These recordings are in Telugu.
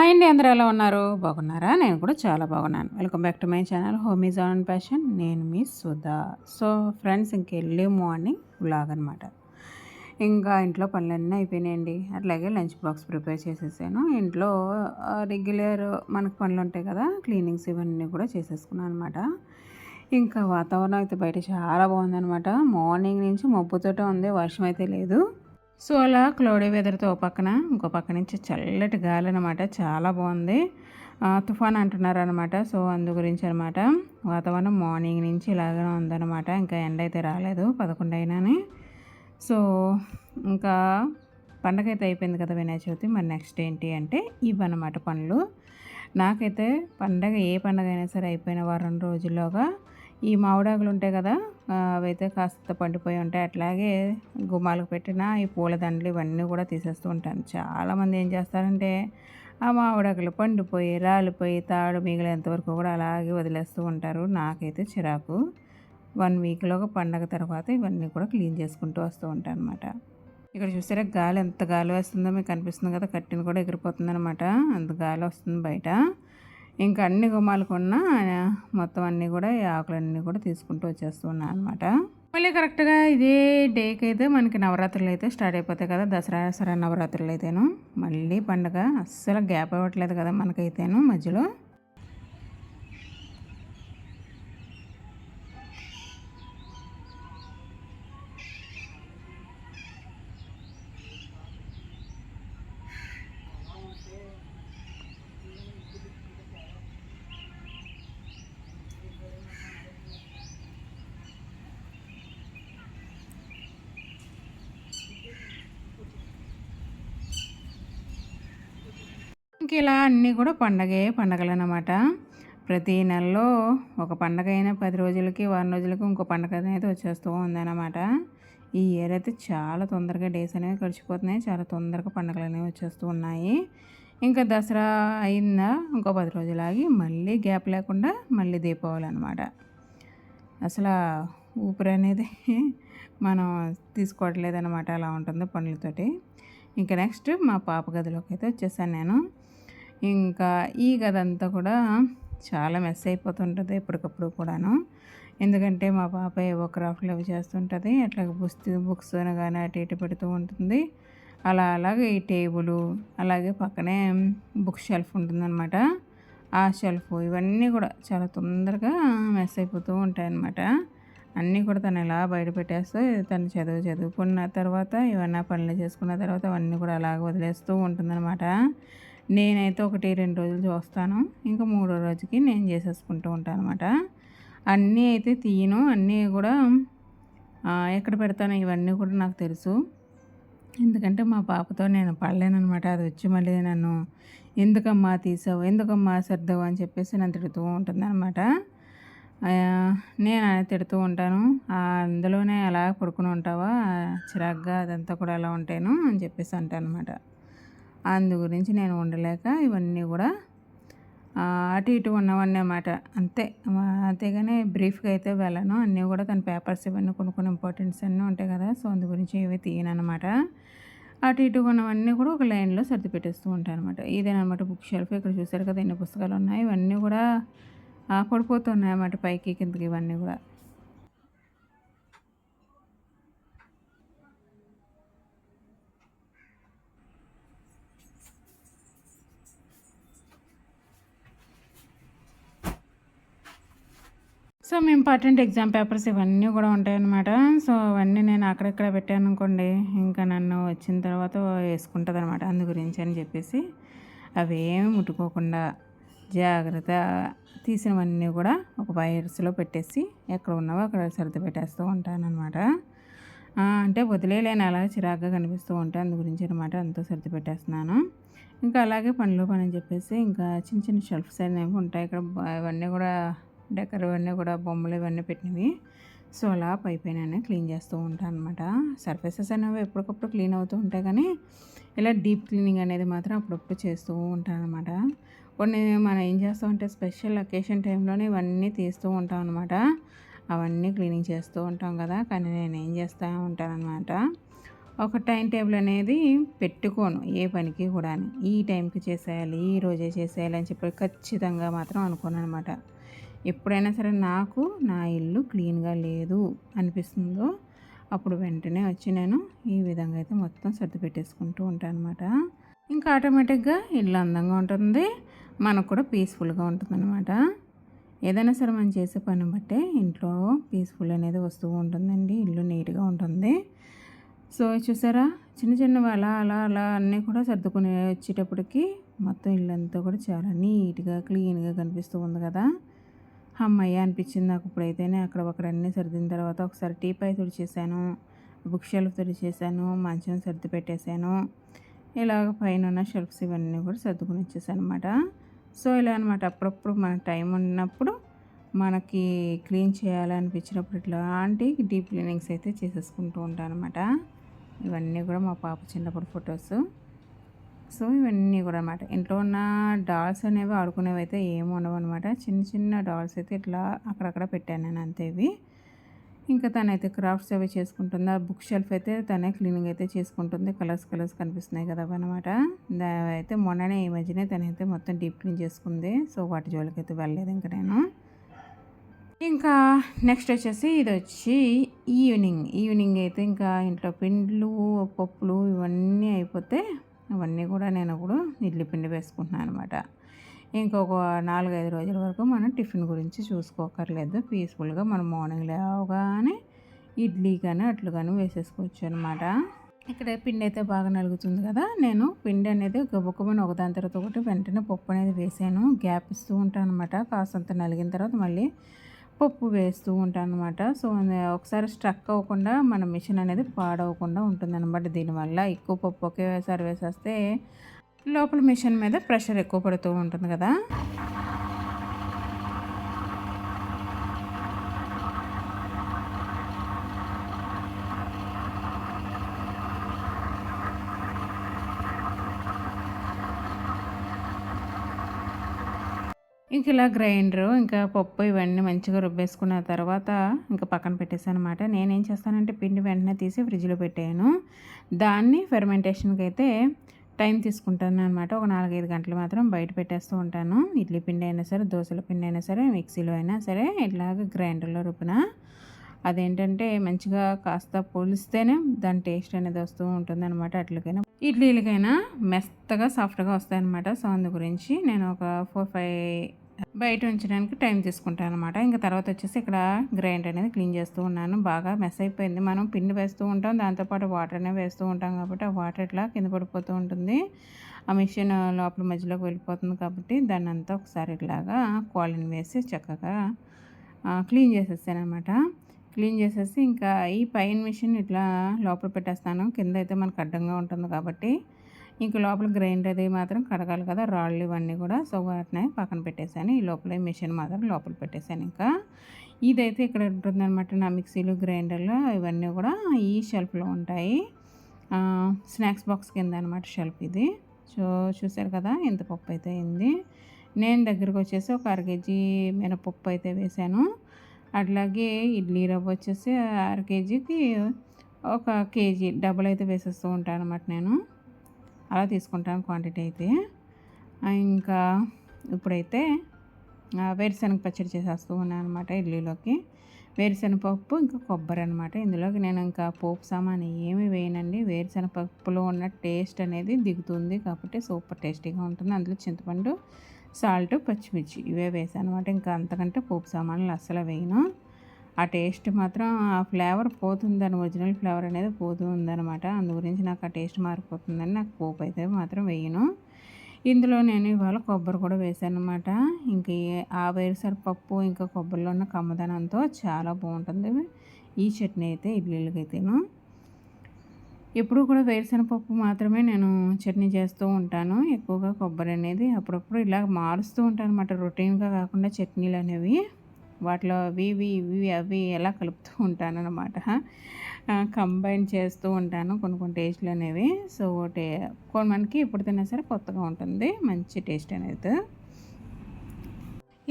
హాయ్ అండి అందరూ ఎలా ఉన్నారు? బాగున్నారా? నేను కూడా చాలా బాగున్నాను. Welcome back to my channel home is on passion నేను మీ సుధా. సో ఫ్రెండ్స్ ఇంకెళ్ళి మార్నింగ్ వ్లాగ్ అనమాట ఇంకా ఇంట్లో పనులన్నీ అయిపోయినాయండి. అట్లాగే లంచ్ బాక్స్ ప్రిపేర్ చేసేసాను. ఇంట్లో రెగ్యులర్ మనకు పనులు ఉంటాయి కదా క్లీనింగ్స్ ఇవన్నీ కూడా చేసేసుకున్నాను అనమాట ఇంకా వాతావరణం అయితే బయట చాలా బాగుందనమాట మార్నింగ్ నుంచి మబ్బుతోటే ఉంది వర్షం అయితే లేదు. సో అలా క్లౌడీ వెదర్తో ఒక పక్కన ఇంకో పక్క నుంచి చల్లటి గాలి అనమాట చాలా బాగుంది. తుఫాన్ అంటున్నారు అనమాట సో అందు గురించి అనమాట వాతావరణం మార్నింగ్ నుంచి ఇలాగే ఉందన్నమాట. ఇంకా ఎండ అయితే రాలేదు పదకొండు అయినాని. సో ఇంకా పండగ అయితే అయిపోయింది కదా వినాయక చవితి. మరి నెక్స్ట్ ఏంటి అంటే ఇవన్నమాట పనులు. నాకైతే పండగ ఏ పండగ అయినా సరే అయిపోయిన వారం రోజుల్లోగా ఈ మామిడాకులు ఉంటాయి కదా అవైతే కాస్త పండిపోయి ఉంటాయి. అట్లాగే గుమ్మాలకు పెట్టిన ఈ పూలదండలు ఇవన్నీ కూడా తీసేస్తూ ఉంటాను. చాలామంది ఏం చేస్తారంటే ఆ మామిడాకులు పండిపోయి రాలిపోయి తాడు మిగిలేంత వరకు కూడా అలాగే వదిలేస్తూ ఉంటారు. నాకైతే చిరాకు. వన్ వీక్లో ఒక పండగ తర్వాత ఇవన్నీ కూడా క్లీన్ చేసుకుంటూ వస్తూ ఉంటాను అనమాట ఇక్కడ చూసారా గాలి ఎంత గాలి వస్తుందో మీకు అనిపిస్తుంది కదా కట్టిన కూడా ఎగిరిపోతుంది అనమాట అంత గాలి వస్తుంది బయట. ఇంకా అన్ని గుమ్మాలు కొన్నా మొత్తం అన్నీ కూడా ఈ ఆకులన్నీ కూడా తీసుకుంటూ వచ్చేస్తున్నాను అనమాట మళ్ళీ కరెక్ట్గా ఇదే డేకి అయితే మనకి నవరాత్రులు అయితే స్టార్ట్ అయిపోతాయి కదా దసరా సరే నవరాత్రులు అయితేను. మళ్ళీ పండుగ అస్సలు గ్యాప్ అవ్వట్లేదు కదా మనకైతేను మధ్యలో. ఇంక ఇలా అన్నీ కూడా పండగే పండగలు అన్నమాట ప్రతి నెలలో ఒక పండగ అయినా పది రోజులకి వారం రోజులకి ఇంకో పండగ అనేది వచ్చేస్తూ ఉందన్నమాట. ఈ ఇయర్ అయితే చాలా తొందరగా డేస్ అనేవి గడిచిపోతున్నాయి. చాలా తొందరగా పండగలు అనేవి వచ్చేస్తూ ఉన్నాయి. ఇంకా దసరా అయిందా? ఇంకో పది రోజులు ఆగి మళ్ళీ గ్యాప్ లేకుండా మళ్ళీ దీపావళి అనమాట అసలు ఊపిరి అనేది మనం తీసుకోవట్లేదనమాట అలా ఉంటుంది పనులతోటి. ఇంకా నెక్స్ట్ మా పాప గదిలోకి అయితే వచ్చేసాను నేను. ఇంకా ఈ గది కూడా చాలా మెస్ అయిపోతుంటుంది ఎప్పటికప్పుడు కూడాను. ఎందుకంటే మా పాప ఏవో క్రాఫ్ట్లు అవి చేస్తుంటుంది అట్లా బుస్తు బుక్స్ కానీ అటు ఇటు పెడుతూ ఉంటుంది. అలా అలాగే ఈ టేబుల్ అలాగే పక్కనే బుక్ షెల్ఫ్ ఉంటుందన్నమాట. ఆ షెల్ఫ్ ఇవన్నీ కూడా చాలా తొందరగా మెస్ అయిపోతూ ఉంటాయన్నమాట. అన్నీ కూడా తను ఎలా బయట పెట్టేస్తే తను చదువు చదువుకున్న తర్వాత ఏమన్నా పనులు చేసుకున్న తర్వాత అవన్నీ కూడా అలాగ వదిలేస్తూ ఉంటుందన్నమాట. నేనైతే ఒకటి రెండు రోజులు చూస్తాను. ఇంకా మూడో రోజుకి నేను చేసేసుకుంటూ ఉంటాను అనమాట అన్నీ అయితే తీయను. అన్నీ కూడా ఎక్కడ పెడతాను ఇవన్నీ కూడా నాకు తెలుసు. ఎందుకంటే మా పాపతో నేను పడలేనమాట అది వచ్చి మళ్ళీ నన్ను ఎందుకమ్మా తీసావు? ఎందుకమ్మా సర్దావు? అని చెప్పేసి నన్ను తిడుతూ ఉంటుంది అనమాట నేను తిడుతూ ఉంటాను. అందులోనే అలా పడుకుని ఉంటావా? చిరాగ్గా అదంతా కూడా అలా ఉంటాను అని చెప్పేసి అంటాను అనమాట అందు గురించి నేను ఉండలేక ఇవన్నీ కూడా అటు ఇటు ఉన్నవన్నీ అన్నమాట. అంతే. అంతేగాని బ్రీఫ్గా అయితే వెళ్ళను. అన్నీ కూడా తన పేపర్స్ ఇవన్నీ కొన్ని కొన్ని ఇంపార్టెంట్స్ అన్నీ ఉంటాయి కదా సో అందు గురించి ఇవి తీయనమాట అటు ఇటు ఉన్నవన్నీ కూడా ఒక లైన్లో సర్ది పెట్టేస్తూ ఉంటాను అనమాట ఇదేనమాట బుక్ షెల్ఫ్. ఇక్కడ చూసారు కదా ఎన్ని పుస్తకాలు ఉన్నాయి. ఇవన్నీ కూడా పడిపోతున్నాయి అన్నమాట పైకి కిందకి ఇవన్నీ కూడా. సో ఇంపార్టెంట్ ఎగ్జామ్ పేపర్స్ ఇవన్నీ కూడా ఉంటాయన్నమాట. సో అవన్నీ నేను అక్కడెక్కడ పెట్టాను అనుకోండి ఇంకా నన్ను వచ్చిన తర్వాత వేసుకుంటుంది అనమాట అందు గురించి అని చెప్పేసి. అవేమి ముట్టుకోకుండా జాగ్రత్త తీసినవన్నీ కూడా ఒక వైర్స్లో పెట్టేసి ఎక్కడ ఉన్నావో అక్కడ సర్ది పెట్టేస్తూ ఉంటానన్నమాట. అంటే వదిలేలేను అలా చిరాగ్గా కనిపిస్తూ ఉంటాయి అందు గురించి అనమాట అంతా సర్ది పెట్టేస్తున్నాను. ఇంకా అలాగే పనిలో పని అని చెప్పేసి ఇంకా చిన్న చిన్న షెల్ఫ్స్ అనేవి ఉంటాయి. ఇక్కడ ఇవన్నీ కూడా డెకర్ ఇవన్నీ కూడా బొమ్మలు ఇవన్నీ పెట్టినవి. సో అలా పై పైన క్లీన్ చేస్తూ ఉంటాను అనమాట సర్ఫేసెస్ అనేవి ఎప్పటికప్పుడు క్లీన్ అవుతూ ఉంటాయి కానీ ఇలా డీప్ క్లీనింగ్ అనేది మాత్రం అప్పుడప్పుడు చేస్తూ ఉంటాను అనమాట కొన్ని మనం ఏం చేస్తామంటే స్పెషల్ అకేషన్ టైంలోనే ఇవన్నీ తీస్తూ ఉంటాం అనమాట అవన్నీ క్లీనింగ్ చేస్తూ ఉంటాం కదా కానీ నేను ఏం చేస్తూ ఉంటాననమాట ఒక టైం టేబుల్ అనేది పెట్టుకోను ఏ పనికి కూడా ఈ టైంకి చేసేయాలి ఈ రోజే చేసేయాలి అని చెప్పి ఖచ్చితంగా మాత్రం అనుకోను అనమాట ఎప్పుడైనా సరే నాకు నా ఇల్లు క్లీన్గా లేదు అనిపిస్తుందో అప్పుడు వెంటనే వచ్చి నేను ఈ విధంగా అయితే మొత్తం సర్ది పెట్టేసుకుంటూ ఉంటాను అనమాట ఇంకా ఆటోమేటిక్గా ఇల్లు అందంగా ఉంటుంది మనకు కూడా పీస్ఫుల్గా ఉంటుంది అనమాట ఏదైనా సరే మనం చేసే పని బట్టే ఇంట్లో పీస్ఫుల్ అనేది వస్తూ ఉంటుందండి ఇల్లు నీట్గా ఉంటుంది. సో చూసారా? చిన్న చిన్నవి అలా అలా అలా అన్నీ కూడా సర్దుకుని వచ్చేటప్పటికి మొత్తం ఇల్లంతా కూడా చాలా నీట్గా క్లీన్గా కనిపిస్తూ ఉంది కదా. అమ్మయ్య అనిపించింది నాకు ఇప్పుడైతేనే. అక్కడ ఒకటి అన్నీ సర్దిన తర్వాత ఒకసారి టీపాయ్ తుడిచేసాను బుక్ షెల్ఫ్ తుడిచేసాను మంచం సర్ది పెట్టేశాను ఇలాగ పైన ఉన్న షెల్ఫ్స్ ఇవన్నీ కూడా సర్దుకుని వచ్చేసాను అనమాట సో ఇలా అనమాట. అప్పుడప్పుడు మన టైం ఉన్నప్పుడు మనకి క్లీన్ చేయాలనిపించినప్పుడు ఇట్లాంటి డీప్ క్లీనింగ్స్ అయితే చేసేసుకుంటూ ఉంటాను అనమాట ఇవన్నీ కూడా మా పాప చిన్నప్పుడు ఫొటోస్. సో ఇవన్నీ కూడా అనమాట ఇంట్లో ఉన్న డాల్స్ అనేవి ఆడుకునేవి అయితే ఏమి ఉండవు అనమాట చిన్న చిన్న డాల్స్ అయితే ఇట్లా అక్కడక్కడ పెట్టాను నేను అంతే ఇవి. ఇంకా తనైతే క్రాఫ్ట్స్ అవి చేసుకుంటుంది. ఆ బుక్ షెల్ఫ్ అయితే తనే క్లీనింగ్ అయితే చేసుకుంటుంది. కలర్స్ కలర్స్ కనిపిస్తున్నాయి కదా అనమాట అయితే మొన్ననే ఈ మధ్యనే తనైతే మొత్తం డీప్ క్లీన్ చేసుకుంది. సో వాటి జోలికి అయితే వెళ్ళలేదు ఇంకా నేను. ఇంకా నెక్స్ట్ వచ్చేసి ఇది వచ్చి ఈవినింగ్. ఈవినింగ్ అయితే ఇంకా ఇంట్లో పిండ్లు పప్పులు ఇవన్నీ అయిపోతే అవన్నీ కూడా నేను ఇప్పుడు ఇడ్లీ పిండి వేసుకుంటున్నాను అనమాట ఇంకొక నాలుగైదు రోజుల వరకు మనం టిఫిన్ గురించి చూసుకోకర్లేదు. పీస్ఫుల్గా మనం మార్నింగ్ లేవగానే ఇడ్లీ కానీ అట్లు కానీ వేసేసుకోవచ్చు అనమాట ఇక్కడ పిండి అయితే బాగా నలుగుతుంది కదా. నేను పిండి అనేది గబుక్కమని ఒకదాని తర్వాత ఒకటి వెంటనే పప్పు అనేది వేసాను. గ్యాప్ ఇస్తూ ఉంటాను అనమాట కాసంత నలిగిన తర్వాత మళ్ళీ పప్పు వేస్తూ ఉంటాను అనమాట సో ఒకసారి స్ట్రక్ అవ్వకుండా మన మిషన్ అనేది పాడవకుండా ఉంటుంది అనమాట దీనివల్ల. ఎక్కువ పప్పు ఒకేసారి వేసేస్తే లోపల మిషన్ మీద ప్రెషర్ ఎక్కువ పడుతూ ఉంటుంది కదా. ఇంక ఇలా గ్రైండరు ఇంకా పప్పు ఇవన్నీ మంచిగా రుబ్బేసుకున్న తర్వాత ఇంకా పక్కన పెట్టేసాను అనమాట నేనేం చేస్తానంటే పిండి వెంటనే తీసి ఫ్రిడ్జ్లో పెట్టాను దాన్ని ఫెర్మెంటేషన్కి అయితే టైం తీసుకుంటాను అనమాట ఒక నాలుగైదు గంటలు మాత్రం బయట పెట్టేస్తూ ఉంటాను. ఇడ్లీ పిండి అయినా సరే దోశల పిండి అయినా సరే మిక్సీలో అయినా సరే ఇట్లాగ గ్రైండర్లో రుబ్బిన అదేంటంటే మంచిగా కాస్త పోలిస్తేనే దాని టేస్ట్ అనేది వస్తూ ఉంటుంది అనమాట అట్లకైనా. ఇడ్లీలకైనా మెత్తగా సాఫ్ట్గా వస్తాయన్నమాట. సో అందు గురించి నేను ఒక ఫోర్ ఫైవ్ బయట ఉంచడానికి టైం తీసుకుంటాను అనమాట ఇంకా తర్వాత వచ్చేసి ఇక్కడ గ్రైండ్ అనేది క్లీన్ చేస్తూ ఉన్నాను. బాగా మెస్ అయిపోయింది. మనం పిండి వేస్తూ ఉంటాం. దాంతోపాటు వాటర్ అనేది వేస్తూ ఉంటాం కాబట్టి ఆ వాటర్ ఇట్లా కింద పడిపోతూ ఉంటుంది. ఆ మిషన్ లోపల మధ్యలోకి వెళ్ళిపోతుంది కాబట్టి దాన్ని అంతా ఒకసారి ఇట్లాగా కోళ్ళని వేసి చక్కగా క్లీన్ చేసేస్తాను అనమాట క్లీన్ చేసేసి ఇంకా ఈ పైన మిషన్ ఇట్లా లోపల పెట్టేస్తాను. కింద అయితే మనకు అడ్డంగా ఉంటుంది కాబట్టి ఇంక లోపల గ్రైండర్ అది మాత్రం కడగాలి కదా రాళ్ళు ఇవన్నీ కూడా. సో వాటిని పక్కన పెట్టేశాను. ఈ లోపల మిషన్ మాత్రం లోపల పెట్టేశాను ఇంకా. ఇదైతే ఇక్కడ ఉంటుందన్నమాట నా మిక్సీలు గ్రైండర్లు ఇవన్నీ కూడా ఈ షెల్ఫ్లో ఉంటాయి. స్నాక్స్ బాక్స్ కింద అనమాట షెల్ఫ్ ఇది. సో చూసారు కదా ఎంత పప్పు అయితే అయింది. నేను దగ్గరకు వచ్చేసి ఒక అర కేజీ మినపప్పు అయితే వేశాను. అట్లాగే ఇడ్లీ రవ్వ వచ్చేసి అర కేజీకి ఒక కేజీ డబ్బులు అయితే వేసేస్తూ ఉంటాను అనమాట నేను. అలా తీసుకుంటాను క్వాంటిటీ అయితే. ఇంకా ఇప్పుడైతే వేరుశనగ పచ్చడి చేసేస్తూ ఉన్నాను అనమాట ఇడ్లీలోకి. వేరుశనగపప్పు ఇంకా కొబ్బరి అనమాట ఇందులోకి నేను ఇంకా పోపు సామాన్ ఏమి వేయనండి. వేరుశనగపప్పులో ఉన్న టేస్ట్ అనేది దిగుతుంది కాబట్టి సూపర్ టేస్టీగా ఉంటుంది. అందులో చింతపండు సాల్ట్ పచ్చిమిర్చి ఇవే వేసాను అనమాట ఇంకా అంతకంటే పోపు సామాన్లు అస్సలు వేయను. ఆ టేస్ట్ మాత్రం ఆ ఫ్లేవర్ పోతుంది ఒరిజినల్ ఫ్లేవర్ అనేది పోతూ ఉందనమాట అందు గురించి నాకు ఆ టేస్ట్ మారిపోతుందని నాకు పోపు అయితే మాత్రం వేయను. ఇందులో నేను ఇవాళ కొబ్బరి కూడా వేసాను అనమాట ఇంక ఆ వేరుసరి పప్పు ఇంకా కొబ్బరిలో ఉన్న కమ్మదనంతో చాలా బాగుంటుంది. ఈ చట్నీ అయితే ఇడ్లీలకైతేను ఎప్పుడు కూడా వేరుశనగపప్పు మాత్రమే నేను చట్నీ చేస్తూ ఉంటాను. ఎక్కువగా కొబ్బరి అనేది అప్పుడప్పుడు ఇలా మారుస్తూ ఉంటాను అనమాట రొటీన్గా కాకుండా చట్నీలు అనేవి వాటిలో అవి ఇవి ఇవి అవి ఎలా కలుపుతూ ఉంటాను అనమాట కంబైన్ చేస్తూ ఉంటాను కొన్ని కొన్ని టేస్ట్లు అనేవి. సో టే మనకి ఎప్పుడు తిన్నా సరే కొత్తగా ఉంటుంది మంచి టేస్ట్ అనేది.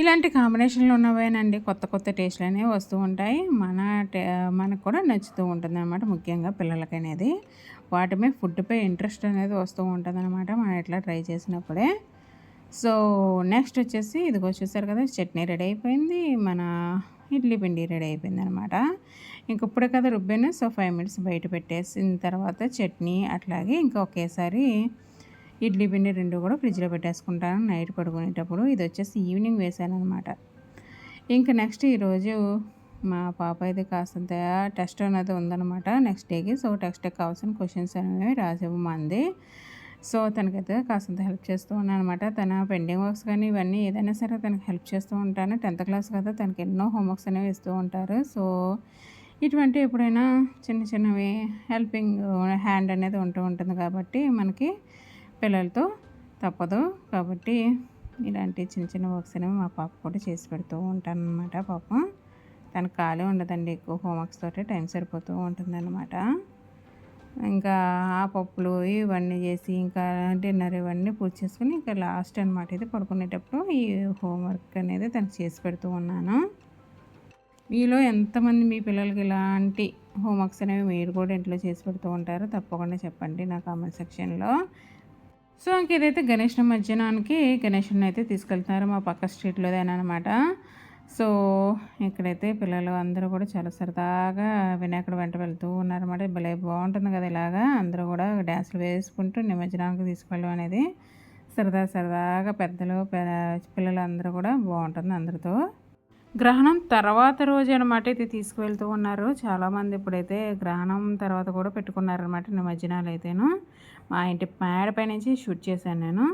ఇలాంటి కాంబినేషన్లు ఉన్నవేనండి కొత్త కొత్త టేస్ట్లు అనేవి వస్తూ ఉంటాయి. మన టే మనకు కూడా నచ్చుతూ ఉంటుంది అనమాట ముఖ్యంగా పిల్లలకి అనేది వాటిపై ఫుడ్పై ఇంట్రెస్ట్ అనేది వస్తూ ఉంటుంది అనమాట మనం ఇట్లా ట్రై చేసినప్పుడే. సో నెక్స్ట్ వచ్చేసి ఇదిగో చూసారు కదా చట్నీ రెడీ అయిపోయింది మన ఇడ్లీ పిండి రెడీ అయిపోయింది అనమాట ఇంక ఇప్పుడే కదా రుబ్బాను సో ఫైవ్ మినిట్స్ బయట పెట్టేసిన తర్వాత చట్నీ అట్లాగే ఇంకా ఒకేసారి ఇడ్లీ పిండి రెండు కూడా ఫ్రిడ్జ్లో పెట్టేసుకుంటాను నైట్ పడుకునేటప్పుడు. ఇది వచ్చేసి ఈవినింగ్ వేసాను అనమాట ఇంకా నెక్స్ట్ ఈరోజు మా పాప అయితే కాస్తంత టెస్ట్ అనేది ఉందన్నమాట నెక్స్ట్ డేకి సో టెక్స్ట్కి కావాల్సిన క్వశ్చన్స్ అనేవి రాసివ్వమంది సో తనకైతే కాస్తంత హెల్ప్ చేస్తూ ఉన్నాను అనమాట తన పెండింగ్ వర్క్స్ కానీ ఇవన్నీ ఏదైనా సరే తనకి హెల్ప్ చేస్తూ ఉంటాను. టెన్త్ క్లాస్ కదా తనకి ఎన్నో హోంవర్క్స్ అనేవి ఇస్తూ ఉంటారు. సో ఇటువంటి ఎప్పుడైనా చిన్న చిన్నవి హెల్పింగ్ హ్యాండ్ అనేది ఉంటూ ఉంటుంది కాబట్టి మనకి పిల్లలతో తప్పదు. కాబట్టి ఇలాంటి చిన్న చిన్న వర్క్స్ అనేవి మా పాప కూడా చేసి పెడుతూ ఉంటాను అనమాట పాపం. తనకు ఖాళీ ఉండదండి ఎక్కువ హోంవర్క్స్ తోటే టైం సరిపోతూ ఉంటుంది అనమాట ఇంకా ఆ పప్పులు ఇవన్నీ చేసి ఇంకా డిన్నర్ ఇవన్నీ పూజ చేసుకుని ఇంకా లాస్ట్ అనమాట ఇది పడుకునేటప్పుడు ఈ హోంవర్క్ అనేది తను చేసి పెడుతూ ఉన్నాను. మీలో ఎంతమంది మీ పిల్లలకి ఇలాంటి హోంవర్క్స్ అనేవి మీరు కూడా ఇంట్లో చేసి పెడుతూ ఉంటారో తప్పకుండా చెప్పండి నా కామెంట్ సెక్షన్లో. సో ఇంకేదైతే గణేష్ మధ్యాహ్నానికి గణేషుని అయితే తీసుకెళ్తున్నారు మా పక్క స్ట్రీట్లోదేనమాట సో ఇక్కడైతే పిల్లలు అందరూ కూడా చాలా సరదాగా వినాయకుడు వెంట వెళ్తూ ఉన్నారన్నమాట. భలే బాగుంటుంది కదా ఇలాగా. అందరూ కూడా డ్యాన్సులు వేసుకుంటూ నిమజ్జనానికి తీసుకెళ్ళడం అనేది సరదా సరదాగా పెద్దలు పిల్లలు అందరూ కూడా బాగుంటుంది అందరితో. గ్రహణం తర్వాత రోజు అనమాట ఇది తీసుకువెళ్తూ ఉన్నారు. చాలామంది ఇప్పుడైతే గ్రహణం తర్వాత కూడా పెట్టుకున్నారనమాట నిమజ్జనాలు అయితేను. మా ఇంటి మేడపై నుంచి షూట్ చేశాను నేను.